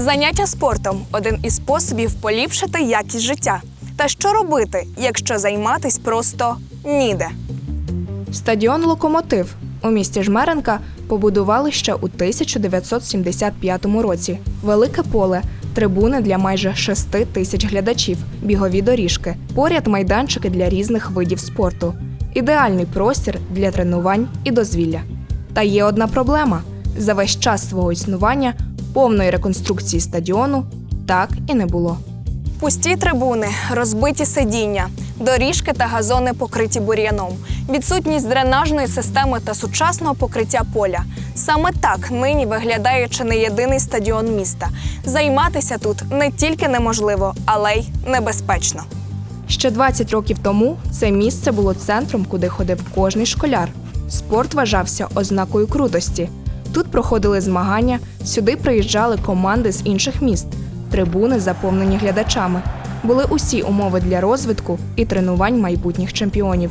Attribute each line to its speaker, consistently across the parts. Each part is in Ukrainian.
Speaker 1: Заняття спортом один із способів поліпшити якість життя. Та що робити, якщо займатись просто ніде? Стадіон Локомотив у місті Жмеренка побудували ще у 1975 році. Велике поле, трибуни для майже 6 тисяч глядачів, бігові доріжки, поряд майданчики для різних видів спорту. Ідеальний простір для тренувань і дозвілля. Та є одна проблема: за весь час свого існування повної реконструкції стадіону так і не було. Пусті трибуни, розбиті сидіння, доріжки та газони покриті бур'яном, відсутність дренажної системи та сучасного покриття поля. Саме так нині виглядає чи не єдиний стадіон міста. Займатися тут не тільки неможливо, але й небезпечно. Ще 20 років тому це місце було центром, куди ходив кожний школяр. Спорт вважався ознакою крутості. Тут проходили змагання, сюди приїжджали команди з інших міст, трибуни заповнені глядачами. Були усі умови для розвитку і тренувань майбутніх чемпіонів.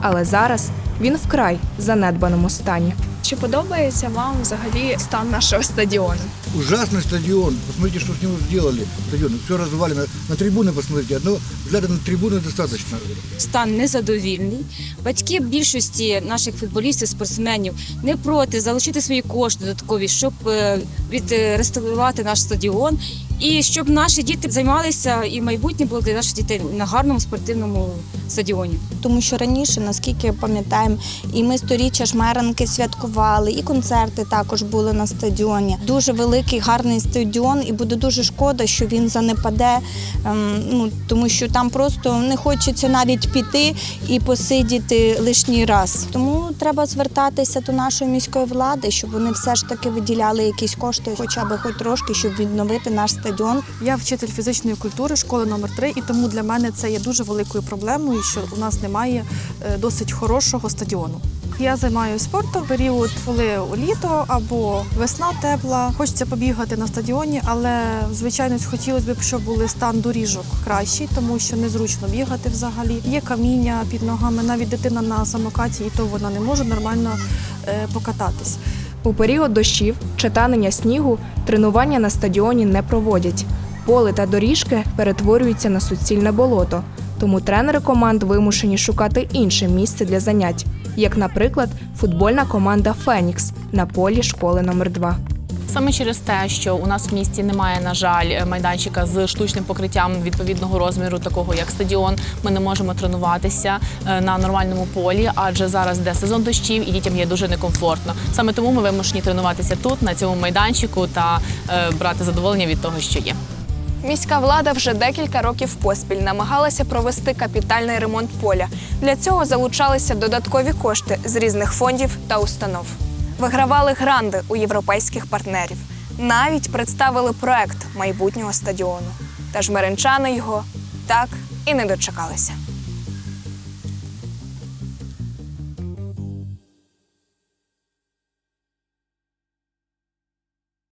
Speaker 1: Але зараз він вкрай занедбаному стані.
Speaker 2: Чи подобається вам взагалі стан нашого стадіону?
Speaker 3: Ужасный стадион. Посмотрите, что с него сделали. Стадион. Все развалено. На трибуны посмотрите. Одного взгляда на трибуны достаточно.
Speaker 4: стан незадовільний. Батьки більшості наших футболістів, спортсменів не проти залучити свої кошти додаткові, щоб е, відреставрувати наш стадіон. І щоб наші діти займалися і майбутнє було для наших дітей на гарному спортивному стадіоні.
Speaker 5: Тому що раніше, наскільки пам'ятаємо, і ми сторіччя жмеренки святкували, і концерти також були на стадіоні. Дуже великий, гарний стадіон, і буде дуже шкода, що він занепаде. ем, Ну тому що там просто не хочеться навіть піти і посидіти лишній раз. Тому треба звертатися до нашої міської влади, щоб вони все ж таки виділяли якісь кошти, хоча б хоч трошки, щоб відновити наш стадіон.
Speaker 6: Я вчитель фізичної культури школи номер 3 і тому для мене це є дуже великою проблемою, що у нас немає е, досить хорошого стадіону. Я займаюся спортом період, коли літо або весна тепла. Хочеться побігати на стадіоні, але звичайно хотілося б, щоб були стан доріжок кращий, тому що незручно бігати взагалі. Є каміння під ногами, навіть дитина на самокаті, і то вона не може нормально е, покататись.
Speaker 1: У період дощів чи танення снігу тренування на стадіоні не проводять. Поле та доріжки перетворюються на суцільне болото, тому тренери команд вимушені шукати інше місце для занять, як, наприклад, футбольна команда Фенікс на полі школи номер 2
Speaker 7: Саме через те, що у нас в місті немає, на жаль, майданчика з штучним покриттям відповідного розміру, такого як стадіон, ми не можемо тренуватися е, на нормальному полі, адже зараз йде сезон дощів і дітям є дуже некомфортно. Саме тому ми вимушені тренуватися тут, на цьому майданчику, та е, брати задоволення від того, що є.
Speaker 1: Міська влада вже декілька років поспіль намагалася провести капітальний ремонт поля. Для цього залучалися додаткові кошти з різних фондів та установ. Вигравали гранди у європейських партнерів. Навіть представили проект майбутнього стадіону. Та ж меренчани його так і не дочекалися.